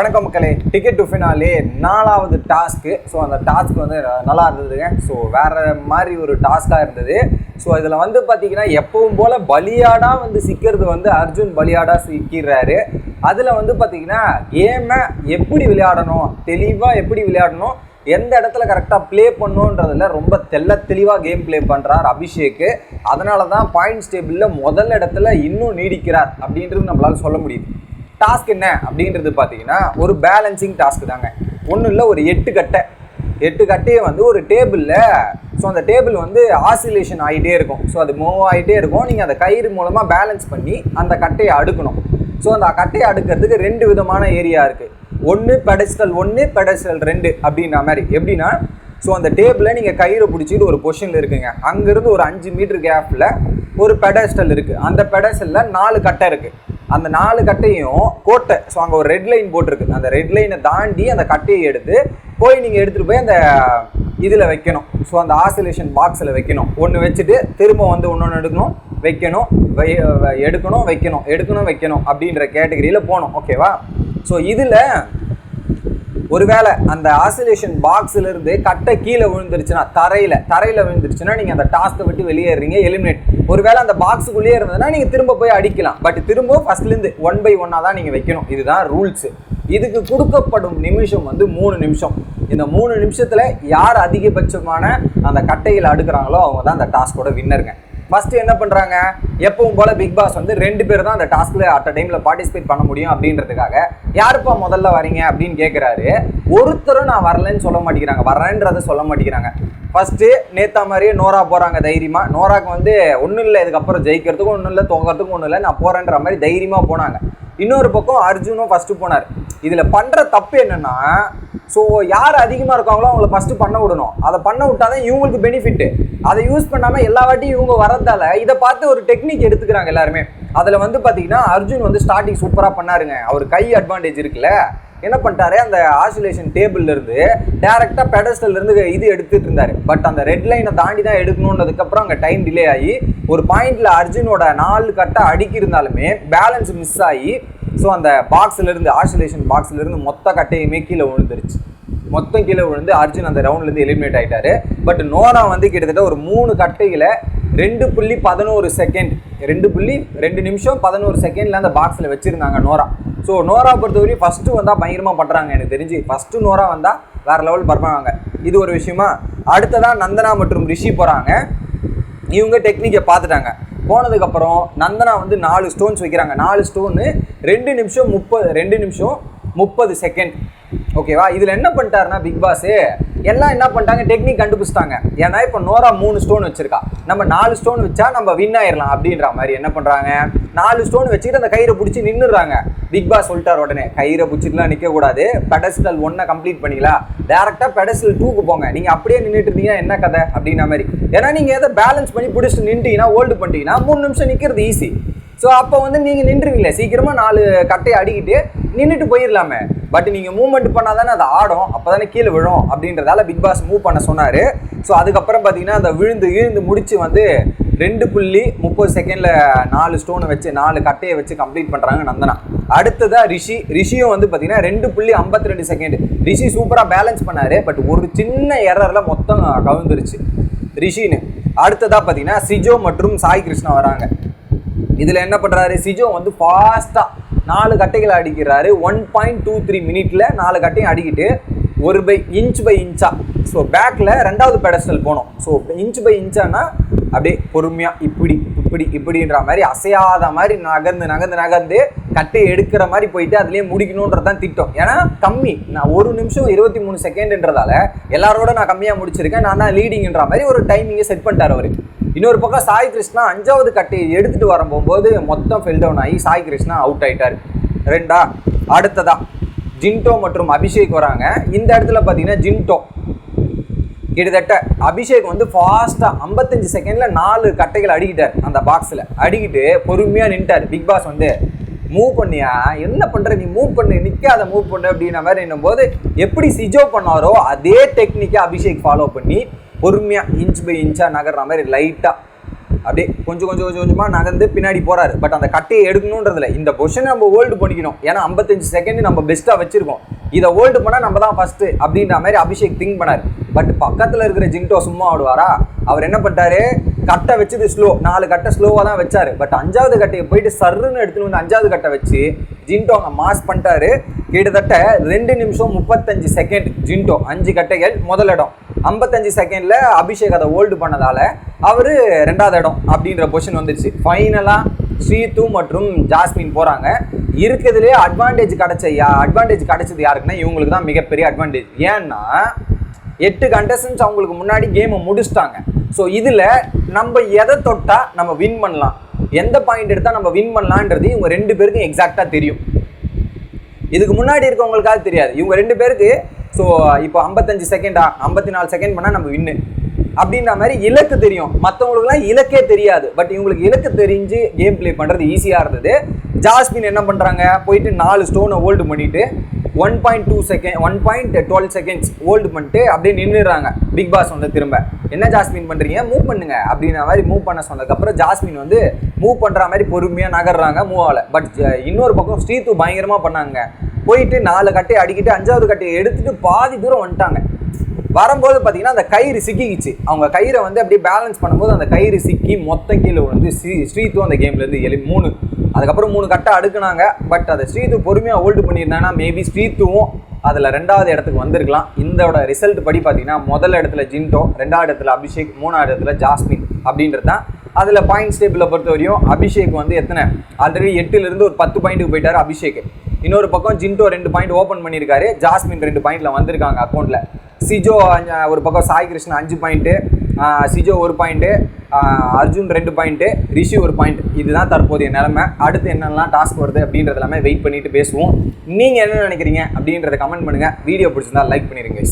வணக்கம் மக்களே. Ticket to finale நாலாவது டாஸ்க்கு ஸோ அந்த டாஸ்க் வந்து நல்லா இருந்ததுங்க. ஸோ வேற மாதிரி ஒரு டாஸ்காக இருந்தது. ஸோ இதில் வந்து பார்த்தீங்கன்னா எப்பவும் போல் பலியாடாக வந்து சிக்கிறது வந்து அர்ஜுன் பலியாடாக சிக்கிறாரு. அதில் வந்து பார்த்தீங்கன்னா கேமை எப்படி விளையாடணும் தெளிவாக எப்படி விளையாடணும் எந்த இடத்துல கரெக்டாக ப்ளே பண்ணுன்றதில் ரொம்ப தெள்ள தெளிவாக கேம் ப்ளே பண்ணுறார் அபிஷேக்கு. அதனால தான் பாயிண்ட்ஸ் டேபிளில் முதல் இடத்துல இன்னும் நீடிக்கிறார் அப்படின்றது நம்மளால் சொல்ல முடியுது. டாஸ்க் என்ன அப்படின்றது பார்த்தீங்கன்னா ஒரு பேலன்சிங் டாஸ்க் தாங்க. ஒன்றும் இல்லை ஒரு எட்டு கட்டை. எட்டு கட்டையை வந்து ஒரு டேபிளில் ஸோ அந்த டேபிள் வந்து ஆசிலேஷன் ஆகிட்டே இருக்கும். ஸோ அது மூவ் ஆகிட்டே இருக்கும். நீங்கள் அந்த கயிறு மூலமாக பேலன்ஸ் பண்ணி அந்த கட்டையை அடுக்கணும். ஸோ அந்த கட்டையை அடுக்கிறதுக்கு ரெண்டு விதமான ஏரியா இருக்குது ஒன்று பெடஸ்டல் ஒன்று பெடஸ்டல் ரெண்டு அப்படின்ற மாதிரி. எப்படின்னா ஸோ அந்த டேபிளை நீங்கள் கயிறை பிடிச்சிட்டு ஒரு பொசிஷனில் இருக்குங்க. அங்கேருந்து ஒரு அஞ்சு மீட்டர் கேப்பில் ஒரு பெடஸ்டல் இருக்குது அந்த பெடஸ்டலில் நாலு கட்டை இருக்குது அந்த நாலு கட்டையும் கோட்டை ஸோ அங்கே ஒரு ரெட் லைன் போட்டிருக்கு. அந்த ரெட் லைனை தாண்டி அந்த கட்டையை எடுத்து போய் நீங்கள் எடுத்துகிட்டு போய் அந்த இதில் வைக்கணும். ஸோ அந்த ஆசிலேஷன் பாக்ஸில் வைக்கணும். ஒன்று வச்சுட்டு திரும்ப வந்து ஒன்று எடுக்கணும் வைக்கணும் வை- எடுக்கணும் வைக்கணும் எடுக்கணும் வைக்கணும் அப்படின்ற கேட்டகரியில் போகணும். ஓகேவா ஸோ இதில் ஒருவேளை அந்த ஆசிலேஷன் பாக்ஸ்ல இருந்து கட்டை கீழே விழுந்துருச்சுன்னா தரையில தரையில விழுந்துருச்சுன்னா நீங்க அந்த டாஸ்க்கை விட்டு வெளியேறீங்க எலிமினேட் ஒருவேளை அந்த பாக்ஸுக்குள்ளேயே இருந்ததுன்னா நீங்க திரும்ப போய் அடிக்கலாம். பட் திரும்ப ஃபர்ஸ்ட்ல இருந்து ஒன் பை ஒன்னா தான் நீங்க வைக்கணும். இதுதான் ரூல்ஸ் இதுக்கு கொடுக்கப்படும் நிமிஷம் வந்து மூணு நிமிஷம். இந்த மூணு நிமிஷத்துல யார் அதிகபட்சமான அந்த கட்டையில் அடுக்குறாங்களோ அவங்க தான் அந்த டாஸ்கோட வின்னருங்க ஃபஸ்ட்டு என்ன பண்ணுறாங்க எப்பவும் போல் பிக் பாஸ் வந்து ரெண்டு பேர் தான் அந்த டாஸ்கில் அட் அ டைமில் பார்ட்டிசிபேட் பண்ண முடியும் அப்படின்றதுக்காக யாருப்பா முதல்ல வரீங்க அப்படின்னு கேட்குறாரு ஒருத்தரும் நான் வரலன்னு சொல்ல மாட்டேங்கிறாங்க. வரேன்றதை சொல்ல மாட்டேங்கிறாங்க. ஃபஸ்ட்டு நேத்தா மாதிரியே நோரா போகிறாங்க தைரியமாக நோராக்கு வந்து ஒன்றும் இல்லை இதுக்கப்புறம் ஜெயிக்கிறதுக்கும் ஒன்றும் இல்லை தோங்கிறதுக்கும் ஒன்றும் இல்லை நான் போகிறேன்ற மாதிரி தைரியமாக போனாங்க. இன்னொரு பக்கம் அர்ஜுனும் ஃபஸ்ட்டு போனார். இதில் பண்ணுற தப்பு என்னென்னா ஸோ யார் அதிகமாக இருக்காங்களோ அவங்கள ஃபஸ்ட்டு பண்ண விடணும். அதை பண்ண விட்டாதான் இவங்களுக்கு பெனிஃபிட் அதை யூஸ் பண்ணாமல் எல்லா வாட்டியும் இவங்க வரதால இதை பார்த்து ஒரு டெக்னிக் எடுத்துக்கிறாங்க எல்லாருமே. அதில் வந்து பார்த்தீங்கன்னா அர்ஜுன் வந்து ஸ்டார்டிங் சூப்பராக பண்ணாருங்க. அவர் கை அட்வான்டேஜ் இருக்குல்ல? என்ன பண்ணிட்டாரு? அந்த ஆசிலேஷன் டேபிள்ல இருந்து டேரக்டா பெடஸ்டல் இருந்து இது எடுத்துட்டு இருந்தாரு. பட் அந்த ரெட் லைனை தாண்டி தான் எடுக்கணுன்றதுக்கு அப்புறம் அங்க டைம் டிலே ஆகி ஒரு பாயிண்ட்ல அர்ஜுனோட நாலு கட்டை அடுக்கி இருந்தாலுமே பேலன்ஸ் மிஸ் ஆகி ஸோ அந்த பாக்ஸ்ல இருந்து ஆசிலேஷன் பாக்ஸ்ல இருந்து மொத்த கட்டையுமே கீழே விழுந்துருச்சு. மொத்தம் கீழே விழுந்து அர்ஜுன் அந்த ரவுண்ட்ல இருந்து எலிமினேட் ஆயிட்டாரு. பட் நோரா வந்து கிட்டத்தட்ட ஒரு மூணு கட்டையில் ரெண்டு புள்ளி பதினோரு செகண்ட் ரெண்டு புள்ளி ரெண்டு நிமிஷம் பதினோரு செகண்டில் அந்த பாக்ஸில் வச்சுருந்தாங்க நோரா. ஸோ நோரா பொறுத்தவரையும் ஃபஸ்ட்டு வந்தால் பயங்கரமாக பண்ணுறாங்க எனக்கு தெரிஞ்சு. ஃபஸ்ட்டு நோரா வந்தால் வேற லெவல் பண்றாங்க இது ஒரு விஷயமா. அடுத்ததாக நந்தனா மற்றும் ரிஷி போகிறாங்க இவங்க டெக்னிக்கை பார்த்துட்டாங்க. போனதுக்கப்புறம் நந்தனா வந்து நாலு ஸ்டோன்ஸ் வைக்கிறாங்க. நாலு ஸ்டோனு ரெண்டு நிமிஷம் முப்பது ரெண்டு நிமிஷம் முப்பது செகண்ட் ஓகேவா? இதில் என்ன பண்ணிட்டாருன்னா பிக் பாஸ் எல்லாம் என்ன பண்ணிட்டாங்க? டெக்னிக் கண்டுபிடிச்சிட்டாங்க. ஏன்னா இப்போ நோரா மூணு ஸ்டோன் வச்சிருக்கா. நம்ம நாலு ஸ்டோன் வச்சா நம்ம வின் ஆயிடலாம் அப்படின்ற மாதிரி என்ன பண்ணுறாங்க நாலு ஸ்டோன் வச்சுக்கிட்டு அந்த கயிறை பிடிச்சி நின்றுறாங்க பிக் பாஸ் சொல்லிட்டார் உடனே கயிறை பிடிச்சிட்டுலாம் நிற்கக்கூடாது பெடஸ்டல் ஒன்றை கம்ப்ளீட் பண்ணிக்கலாம் டேரெக்டாக பெடஸ்டல் டூக்கு போங்க. நீங்கள் அப்படியே நின்றுட்டு இருந்தீங்கன்னா என்ன கதை? அப்படின்ற மாதிரி. ஏன்னா நீங்கள் எதை பேலன்ஸ் பண்ணி பிடிச்சி நின்றுட்டீங்கன்னா ஹோல்டு பண்ணிட்டீங்கன்னா மூணு நிமிஷம் நிற்கிறது ஈஸி ஸோ அப்போ வந்து நீங்கள் நின்றுவீங்களே. சீக்கிரமாக நாலு கட்டையை அடிக்கிட்டு நின்றுட்டு போயிடலாமே பட் நீங்கள் மூவ்மெண்ட் பண்ணால் தானே அது ஆடும். அப்போ தானே கீழே விழும் அப்படின்றதால பிக் பாஸ் மூவ் பண்ண சொன்னார். ஸோ அதுக்கப்புறம் பார்த்தீங்கன்னா அந்த விழுந்து இழுந்து முடித்து வந்து ரெண்டு புள்ளி முப்பது செகண்டில் நாலு ஸ்டோனை வச்சு நாலு கட்டையை வச்சு கம்ப்ளீட் பண்ணுறாங்க நந்தனா. அடுத்ததாக ரிஷி. ரிஷியும் வந்து பார்த்தீங்கன்னா ரெண்டு புள்ளி ஐம்பத்தி ரெண்டு செகண்ட் ரிஷி சூப்பராக பேலன்ஸ் பண்ணாரு. பட் ஒரு சின்ன எரரில் மொத்தம் கவிழ்ந்துருச்சு ரிஷின்னு. அடுத்ததாக பார்த்தீங்கன்னா சிஜோ மற்றும் சாய் கிருஷ்ணா வராங்க. இதில் என்ன பண்ணுறாரு சிஜோ வந்து ஃபாஸ்ட்டாக நாலு கட்டைகளை அடிக்கிறாரு. ஒன் பாயிண்ட் டூ த்ரீ மினிட்ல நாலு கட்டையும் அடிக்கிட்டு ஒரு பை இன்ச் பை இன்ச்சா ஸோ பேக்கில் ரெண்டாவது பெடஸ்டல் போனோம். ஸோ இன்ச் பை இன்ச்சானா அப்படியே பொறுமையாக இப்படி இப்படி இப்படின்ற மாதிரி அசையாத மாதிரி நகர்ந்து நகர்ந்து நகர்ந்து கட்டையை எடுக்கிற மாதிரி போயிட்டு அதுலேயே முடிக்கணுன்றது தான் திட்டம். ஏன்னா கம்மி. நான் ஒரு நிமிஷம் இருபத்தி மூணு செகண்ட்ன்றதால எல்லாரோட நான் கம்மியாக முடிச்சிருக்கேன். நான் தான் லீடிங்ன்ற மாதிரி ஒரு டைமிங்கை செட் பண்ணிட்டார் அவர். இன்னொரு பக்கம் சாய் கிருஷ்ணா அஞ்சாவது கட்டையை எடுத்துட்டு வரும்போது மொத்தம் ஃபெல் டவுன் ஆகி சாய் கிருஷ்ணா அவுட் ஆகிட்டார் ரெண்டா? அடுத்ததா. ஜின்டோ மற்றும் அபிஷேக் வராங்க. இந்த இடத்துல பார்த்தீங்கன்னா ஜின்டோ கிட்டத்தட்ட அபிஷேக் வந்து ஃபாஸ்ட்டாக ஐம்பத்தஞ்சு செகண்டில் நாலு கட்டைகள் அடிக்கிட்டார் அந்த பாக்ஸில் அடிக்கிட்டு பொறுமையாக நின்ட்டார். பிக் பாஸ் வந்து மூவ் பண்ணியா? என்ன பண்ணுற நீ மூவ் பண்ணு. நிற்காத மூவ் பண்ணு அப்படின்ற மாதிரி என்னும்போது எப்படி சிஜோ பண்ணாரோ அதே டெக்னிக்கை அபிஷேக் ஃபாலோ பண்ணி பொறுமையாக இன்ச் பை இன்ச்சாக நகர்ற மாதிரி லைட்டாக அப்படியே கொஞ்சம் கொஞ்சம் கொஞ்சம் கொஞ்சமாக நகர்ந்து பின்னாடி போகிறாரு பட் அந்த கட்டையை எடுக்கணுன்றதுல இந்த பொசிஷனை நம்ம ஹோல்டு பண்ணிக்கணும். ஏன்னா ஐம்பத்தஞ்சு செகண்ட் நம்ம பெஸ்ட்டாக வச்சுருக்கோம். இதை ஹோல்டு பண்ணால் நம்ம தான் ஃபஸ்ட்டு அப்படின்ற மாதிரி அபிஷேக் திங்க் பண்ணார். பட் பக்கத்தில் இருக்கிற ஜின்டோ சும்மா ஆடுவாரா? அவர் என்ன பண்ணிட்டாரு? கட்டை வச்சது ஸ்லோ நாலு கட்டை ஸ்லோவாக தான் வச்சார். பட் அஞ்சாவது கட்டையை போயிட்டு சர்ன்னு எடுத்துன்னு வந்து அஞ்சாவது கட்டை வச்சு ஜின்டோ அங்கே மாஸ் பண்ணிட்டாரு. கிட்டத்தட்ட ரெண்டு நிமிஷம் முப்பத்தஞ்சு செகண்ட் ஜின்டோ அஞ்சு கட்டைகள் முதலிடம் ஐம்பத்தஞ்சு செகண்டில் அபிஷேக் அதை ஹோல்டு பண்ணதால அவர் ரெண்டாவது இடம் அப்படின்ற பொசிஷன் வந்துருச்சு. ஃபைனலாக ஸ்ரீது மற்றும் ஜாஸ்மின் போகிறாங்க இருக்கிறதுலே அட்வான்டேஜ் கிடைச்ச யா அட்வான்டேஜ் கிடைச்சது யாருக்குன்னா இவங்களுக்கு தான் மிகப்பெரிய அட்வான்டேஜ் ஏன்னா எட்டு கண்டஸ்டன்ஸ் அவங்களுக்கு முன்னாடி கேமை முடிச்சிட்டாங்க. ஸோ இதில் நம்ம எதை தொட்டால் நம்ம வின் பண்ணலாம்? எந்த பாயிண்ட் எடுத்தால் நம்ம வின் பண்ணலான்றது இவங்க ரெண்டு பேருக்கும் எக்ஸாக்டாக தெரியும். இதுக்கு முன்னாடி இருக்கவங்களுக்காக தெரியாது. இவங்க ரெண்டு பேருக்கு ஸோ இப்போ ஐம்பத்தஞ்சு செகண்டா ஐம்பத்தி நாலு செகண்ட் பண்ணால் நம்ம வின்னு அப்படின்ற மாதிரி இலக்கு தெரியும். மற்றவங்களுக்குலாம் இலக்கே தெரியாது. பட் இவங்களுக்கு இலக்கு தெரிஞ்சு கேம் ப்ளே பண்ணுறது ஈஸியாக இருந்தது. ஜாஸ்மின் என்ன பண்ணுறாங்க போயிட்டு நாலு ஸ்டோனை ஹோல்டு பண்ணிவிட்டு one point two second one point twelve seconds hold பண்ணிட்டு அப்படியே நின்றுடுறாங்க பிக் பாஸ் வந்து திரும்ப. என்ன ஜாஸ்மின் பண்ணுறீங்க மூவ் பண்ணுங்க. அப்படின்ற மாதிரி மூவ் பண்ண சொன்னதுக்கப்புறம் ஜாஸ்மின் வந்து மூவ் பண்ணுற மாதிரி பொறுமையாக நகர்றாங்க மூவ் ஆகலை பட் இன்னொரு பக்கம் ஸ்ரீத்து பயங்கரமாக பண்ணாங்க. போயிட்டு நாலு கட்டையை அடிக்கிட்டு அஞ்சாவது கட்டையை எடுத்துட்டு பாதி தூரம் வந்துட்டாங்க. வரும்போது பார்த்தீங்கன்னா அந்த கயிறு சிக்கிக்கிச்சு. அவங்க கயிறை வந்து அப்படியே பேலன்ஸ் பண்ணும்போது அந்த கயிறு சிக்கி மொத்த கீழே வந்து ஸ்ரீ ஸ்ரீத்தும் அந்த கேம்லேருந்து எழு மூணு அதுக்கப்புறம் மூணு கட்டை அடுக்குனாங்க. பட் அதை ஸ்ரீது பொறுமையாக ஹோல்டு பண்ணியிருந்தாங்கன்னா மேபி ஸ்ரீத்துவும் அதில் ரெண்டாவது இடத்துக்கு வந்திருக்கலாம். இந்தோட ரிசல்ட் படி பார்த்தீங்கன்னா முதல் இடத்துல ஜின்டோ ரெண்டாவது இடத்துல அபிஷேக் மூணாவது இடத்துல ஜாஸ்மின் அப்படின்றது தான். அதில் பாயிண்ட்ஸ் டேபிளை பொறுத்த வரையும் அபிஷேக் வந்து எத்தனை? ஆல்ரெடி எட்டுலேருந்து ஒரு பத்து பாயிண்ட்டுக்கு போயிட்டார் அபிஷேக். இன்னொரு பக்கம் ஜின்டோ ரெண்டு பாயிண்ட் ஓப்பன் பண்ணியிருக்காரு. ஜாஸ்மின் ரெண்டு பாயிண்ட்டில் வந்திருக்காங்க அக்கௌண்ட்டில் சிஜோ ஒரு பக்கம் சாய் கிருஷ்ணன் அஞ்சு பாயிண்ட்டு சிஜோ ஒரு பாயிண்ட்டு அர்ஜுன் ரெண்டு பாயிண்ட்டு ரிஷி ஒரு பாயிண்ட். இதுதான் தற்போதைய நிலமை. அடுத்து என்னெல்லாம் டாஸ்க் வருது அப்படின்றது எல்லாமே வெயிட் பண்ணிட்டு பேசுவோம். நீங்கள் என்ன நினைக்கிறீங்க அப்படின்றத கமெண்ட் பண்ணுங்கள் வீடியோ பிடிச்சிருந்தா லைக் பண்ணிடுங்க.